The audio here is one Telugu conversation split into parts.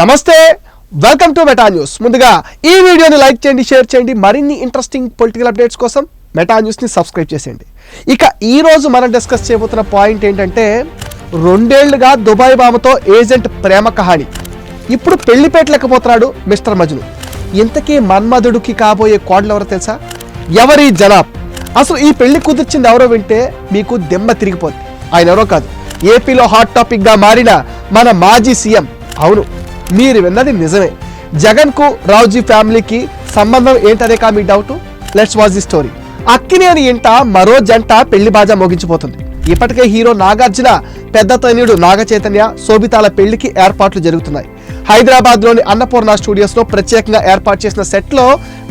నమస్తే వెల్కమ్ టు మెటా న్యూస్ ముందుగా ఈ వీడియోని లైక్ చేయండి షేర్ చేయండి మరిన్ని ఇంట్రెస్టింగ్ పొలిటికల్ అప్డేట్స్ కోసం మెటా న్యూస్ని సబ్స్క్రైబ్ చేసేయండి. ఇక ఈరోజు మనం డిస్కస్ చేయబోతున్న పాయింట్ ఏంటంటే రెండేళ్ళుగా దుబాయ్ బామతో ఏజెంట్ ప్రేమ కహాని. ఇప్పుడు పెళ్ళి లేకపోతున్నాడు మిస్టర్ మజ్ను. ఇంతకీ మన్మధుడికి కాబోయే కోడలు ఎవరో తెలుసా? ఎవరి జనాబ్? అసలు ఈ పెళ్ళి కుదిర్చింది ఎవరో వింటే మీకు దెమ్మ తిరిగిపోద్ది. ఆయన ఎవరో కాదు. ఏపీలో హాట్ టాపిక్గా మారిన మన మాజీ సీఎం అవును మీరు విన్నది నిజమే. జగన్కు రావుజీ ఫ్యామిలీకి సంబంధం ఏంటనేకా మీ doubt? Let's watch the story Akkineni ఇంట మరో జంట పెళ్ళి బాజా మోగించిపోతుంది. ఇప్పటికే హీరో నాగార్జున పెద్ద తనయుడు నాగచైతన్య శోభితాల పెళ్ళికి ఏర్పాట్లు జరుగుతున్నాయి. హైదరాబాద్లోని అన్నపూర్ణ స్టూడియోస్లో ప్రత్యేకంగా ఏర్పాటు చేసిన సెట్లో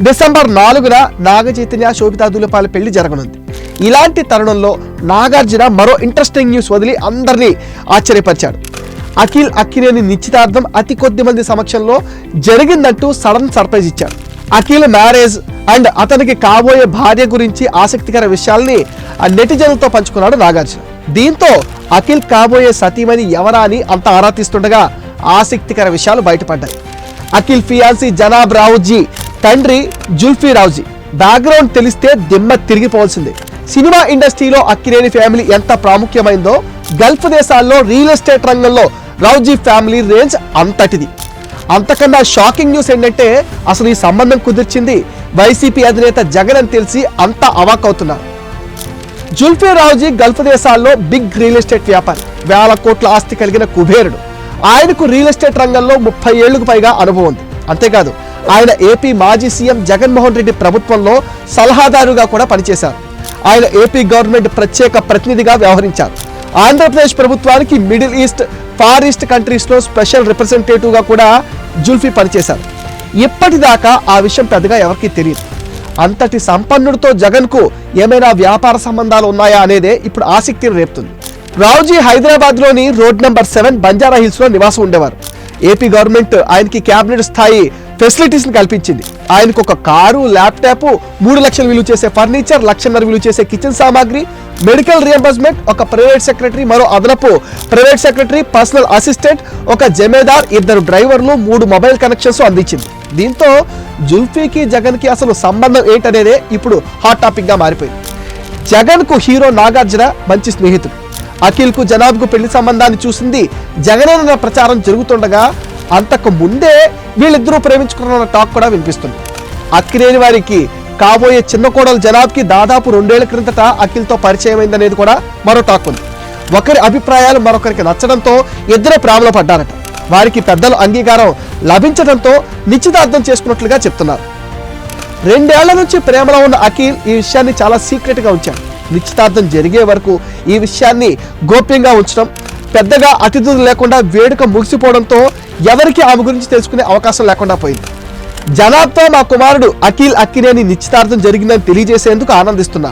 డిసెంబర్ నాలుగున నాగచైతన్య శోభితా దులపాల పెళ్ళి జరగనుంది. ఇలాంటి తరుణంలో నాగార్జున మరో ఇంట్రెస్టింగ్ న్యూస్ వదిలి అందరినీ ఆశ్చర్యపరిచాడు. అఖిల్ అక్కినేని నిశ్చితార్థం అతి కొద్ది మంది సమక్షంలో జరిగిందంటూ సడన్ సర్ప్రైజ్ ఇచ్చాడు అఖిల్ మ్యారేజ్ అండ్ అతనికి కాబోయే భార్య గురించి ఆసక్తికర విషయాల్ని ఆ నెటిజన్లతో పంచుకున్నాడు నాగార్జున. దీంతో అఖిల్ కాబోయే సతీమణి ఎవరా అని అంత ఆరా తీస్తుండగా ఆసక్తికర విషయాలు బయటపడ్డాయి. అఖిల్ ఫియాన్సీ జనాబ్ రావుజీ తండ్రి జుల్ఫీ రావుజీ. బ్యాక్గ్రౌండ్ తెలిస్తే దిమ్మ తిరిగిపోవాల్సిందే. సినిమా ఇండస్ట్రీలో అక్కినేని ఫ్యామిలీ ఎంత ప్రాముఖ్యమైందో గల్ఫ్ దేశాల్లో రియల్ ఎస్టేట్ రంగంలో రావుజీ ఫ్యామిలీ రేంజ్ అంతటిది. అంతకన్నా షాకింగ్ న్యూస్ ఏంటంటే అసలు ఈ సంబంధం కుదిర్చింది వైసీపీ అధినేత జగన్ అని తెలిసి అంతా అవాక్ అవుతున్నారు జుల్ఫీ రావుజీ గల్ఫ్ దేశాల్లో బిగ్ రియల్ ఎస్టేట్ వ్యాపారి వేల కోట్ల ఆస్తి కలిగిన కుబేరుడు. ఆయనకు రియల్ ఎస్టేట్ రంగంలో ముప్పై ఏళ్ళకు పైగా అనుభవం ఉంది. అంతేకాదు ఆయన ఏపీ మాజీ సీఎం జగన్మోహన్ రెడ్డి ప్రభుత్వంలో సలహాదారుగా కూడా పనిచేశారు. ఆయన ఏపీ గవర్నమెంట్ ప్రత్యేక ప్రతినిధిగా వ్యవహరించారు. ఆంధ్రప్రదేశ్ ప్రభుత్వానికి మిడిల్ ఈస్ట్ ఫార్ ఈస్ట్ కంట్రీస్లో స్పెషల్ రిప్రజెంటేటివ్గా కూడా జుల్ఫీ పనిచేశారు. ఇప్పటిదాకా ఆ విషయం పెద్దగా ఎవరికీ తెలియదు. అంతటి సంపన్నుడితో జగన్కు ఏమైనా వ్యాపార సంబంధాలు ఉన్నాయా అనేదే ఇప్పుడు ఆసక్తిని రేపుతుంది. రావుజీ హైదరాబాద్లోని రోడ్ నెంబర్ సెవెన్ బంజారా హిల్స్లో నివాసం ఉండేవారు. ఏపీ గవర్నమెంట్ ఆయనకి క్యాబినెట్ స్థాయి ఫెసిలిటీస్ని కల్పించింది. ఆయనకు ఒక కారు ల్యాప్టాప్ మూడు లక్షలు విలువ చేసే ఫర్నిచర్ లక్షన్నర విలువ చేసే కిచెన్ సామాగ్రి మెడికల్ రియంబర్స్మెంట్ ఒక ప్రైవేట్ సెక్రటరీ మరో అదనపు ప్రైవేట్ సెక్రటరీ పర్సనల్ అసిస్టెంట్ ఒక జమేదార్ ఇద్దరు డ్రైవర్లు మూడు మొబైల్ కనెక్షన్స్ అందించింది. దీంతో జుల్ఫీకి జగన్కి అసలు సంబంధం ఏంటనేదే ఇప్పుడు హాట్ టాపిక్గా మారిపోయింది. జగన్కు హీరో నాగార్జున మంచి స్నేహితుడు. అఖిల్కు జనాబ్కు పెళ్ళి సంబంధాన్ని చూసింది జగనన్న ప్రచారం జరుగుతుండగా అంతకు ముందే వీళ్ళిద్దరూ ప్రేమించుకున్న టాక్ కూడా వినిపిస్తుంది. అక్కినేని వారికి కాబోయే చిన్న కోడలు జనాబ్కి దాదాపు రెండేళ్ళ క్రిందట అఖిల్తో పరిచయమైందనేది కూడా మరో టాక్ ఉంది. ఒకరి అభిప్రాయాలు మరొకరికి నచ్చడంతో ఇద్దరు ప్రేమలో పడ్డారట. వారికి పెద్దల అంగీకారం లభించడంతో నిశ్చితార్థం చేసుకున్నట్లుగా చెప్తున్నారు. రెండేళ్ళ నుంచి ప్రేమలో ఉన్న అఖిల్ ఈ విషయాన్ని చాలా సీక్రెట్గా ఉంచాడు. నిశ్చితార్థం జరిగే వరకు ఈ విషయాన్ని గోప్యంగా ఉంచడం పెద్దగా అతిథులు లేకుండా వేడుక ముగిసిపోవడంతో ఎవరికి ఆమె గురించి తెలుసుకునే అవకాశం లేకుండా పోయింది. జనాబ్తో మా కుమారుడు అఖిల్ అక్కినేని నిశ్చితార్థం జరిగిందని తెలియజేసేందుకు ఆనందిస్తున్నా.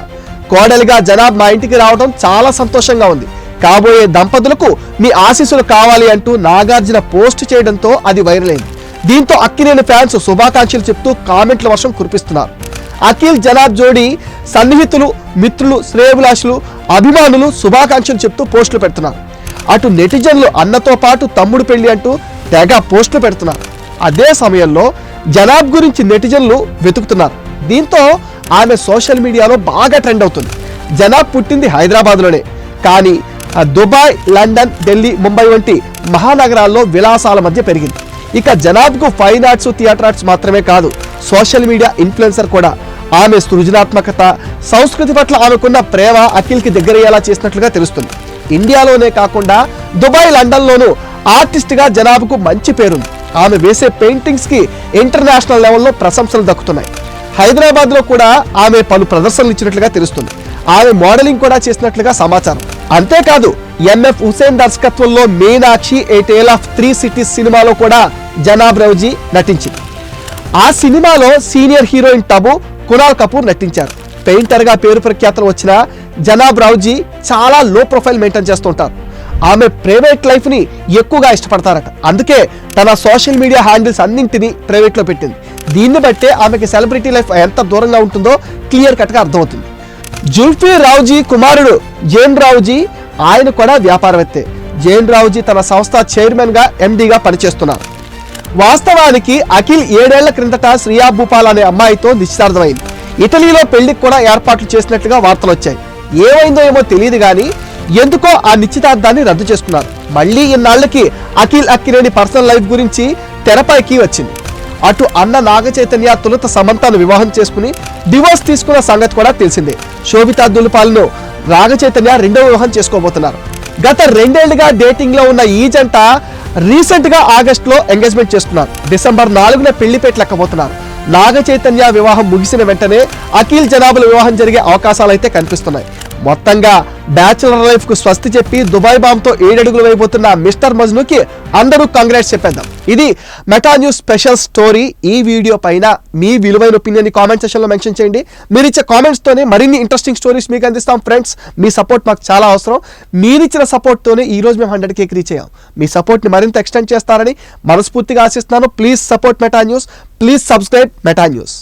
కోడలిగా జనాబ్ మా ఇంటికి రావడం చాలా సంతోషంగా ఉంది. కాబోయే దంపతులకు మీ ఆశీస్సులు కావాలి అంటూ నాగార్జున పోస్ట్ చేయడంతో అది వైరల్ అయింది దీంతో అక్కినేని ఫ్యాన్స్ శుభాకాంక్షలు చెప్తూ కామెంట్ల వర్షం కురిపిస్తున్నారు. అఖిల్ జనాబ్ జోడీ సన్నిహితులు మిత్రులు శ్రేయభిలాషులు అభిమానులు శుభాకాంక్షలు చెప్తూ పోస్టులు పెడుతున్నారు. అటు నెటిజన్లు అన్నతో పాటు తమ్ముడు పెళ్ళి అంటూ తెగ పోస్టులు పెడుతున్నారు. అదే సమయంలో జనాబ్ గురించి నెటిజన్లు వెతుకుతున్నారు. దీంతో ఆమె సోషల్ మీడియాలో బాగా ట్రెండ్ అవుతుంది. జనాబ్ పుట్టింది హైదరాబాద్లోనే. కానీ దుబాయ్ లండన్ ఢిల్లీ ముంబై వంటి మహానగరాల్లో విలాసాల మధ్య పెరిగింది. ఇక జనాబ్కు ఫైన్ ఆర్ట్స్ థియేటర్ ఆర్ట్స్ మాత్రమే కాదు సోషల్ మీడియా ఇన్ఫ్లుయెన్సర్ కూడా. ఆమె సృజనాత్మకత సంస్కృతి పట్ల ఆమెకున్న ప్రేమ అఖిల్కి దగ్గరయ్యేలా చేసినట్లుగా తెలుస్తుంది. ఇండియాలోనే కాకుండా దుబాయ్ లండన్లోనూ ఆర్టిస్ట్గా జనాబ్కు మంచి పేరుంది. ఆమె వేసే పెయింటింగ్స్కి ఇంటర్నేషనల్ లెవెల్లో ప్రశంసలు దక్కుతున్నాయి. హైదరాబాద్లో కూడా ఆమె పలు ప్రదర్శనలు ఇచ్చినట్లుగా తెలుస్తుంది. ఆమె మోడలింగ్ కూడా చేసినట్లుగా సమాచారం. అంతేకాదు ఎంఎఫ్ హుసేన్ దర్శకత్వంలో Meenaxi a tale of three cities సినిమాలో కూడా జనాబ్ రౌజీ నటించింది. ఆ సినిమాలో సీనియర్ హీరోయిన్ టబు కునాల్ కపూర్ నటించారు. పెయింటర్గా పేరు ప్రఖ్యాతలు వచ్చిన జనాబ్ రావుజీ చాలా లో ప్రొఫైల్ మెయింటైన్ చేస్తుంటారు. ఆమె ప్రైవేట్ లైఫ్ని ఎక్కువగా ఇష్టపడతారట. అందుకే తన సోషల్ మీడియా హ్యాండిల్స్ అన్నింటినీ ప్రైవేట్లో పెట్టింది. దీన్ని బట్టే ఆమెకి సెలబ్రిటీ లైఫ్ ఎంత దూరంగా ఉంటుందో క్లియర్ కట్గా అర్థమవుతుంది. జుల్ఫీ రావుజీ కుమారుడు జైన్ రావుజీ ఆయన కూడా వ్యాపారవేత్తే. జైన్ రావుజీ తన సంస్థ చైర్మన్గా ఎండీగా పనిచేస్తున్నారు. వాస్తవానికి అఖిల్ ఏడేళ్ళ క్రిందట శ్రియా భూపాల్ అనే అమ్మాయితో నిశ్చితార్థమైంది. ఇటలీలో పెళ్ళికి కూడా ఏర్పాట్లు చేసినట్లుగా వార్తలు వచ్చాయి ఏమైందో ఏమో తెలియదు కానీ ఎందుకో ఆ నిశ్చితార్థాన్ని రద్దు చేసుకున్నారు. మళ్ళీ ఇన్నాళ్ళకి అఖిల్ అక్కినేని పర్సనల్ లైఫ్ గురించి తెరపైకి వచ్చింది. అటు అన్న నాగ చైతన్య తొలుత సమంతను వివాహం చేసుకుని డివోర్స్ తీసుకున్న సంగతి కూడా తెలిసిందే. శోభితా దులుపాలను నాగ చైతన్య రెండో వివాహం చేసుకోబోతున్నారు. గత రెండేళ్ళుగా డేటింగ్లో ఉన్న ఈ జంట రీసెంట్గా ఆగస్ట్లో ఎంగేజ్మెంట్ చేస్తున్నారు. డిసెంబర్ నాలుగున పెళ్ళి పెట్టలేకపోతున్నారు. నాగ చైతన్య వివాహం ముగిసిన వెంటనే అఖిల్ జనాబుల వివాహం జరిగే అవకాశాలు అయితే కనిపిస్తున్నాయి. మొత్తంగా బ్యాచులర్ లైఫ్కు స్వస్తి చెప్పి దుబాయ్ బాంబ్తో ఏడడుగులు అయిపోతున్న మిస్టర్ మజ్నుకి అందరూ కంగ్రాట్స్ చెప్పేద్దాం. ఇది మెటా న్యూస్ స్పెషల్ స్టోరీ. ఈ వీడియో పైన మీ విలువైన ఒపీనియన్ కామెంట్ సెషన్లో మెన్షన్ చేయండి. మీరు ఇచ్చే కామెంట్స్ తోనే మరిన్ని ఇంట్రెస్టింగ్ స్టోరీస్ మీకు అందిస్తాం ఫ్రెండ్స్ మీ సపోర్ట్ మాకు చాలా అవసరం. మీరిచ్చిన సపోర్ట్ తోనే ఈ రోజు మేము హండ్రెడ్ కేక్ రీచ్ అయ్యాం. మీ సపోర్ట్ని మరింత ఎక్స్టెండ్ చేస్తారని మనస్ఫూర్తిగా ఆశిస్తున్నాను. Please support Meta news please subscribe Meta news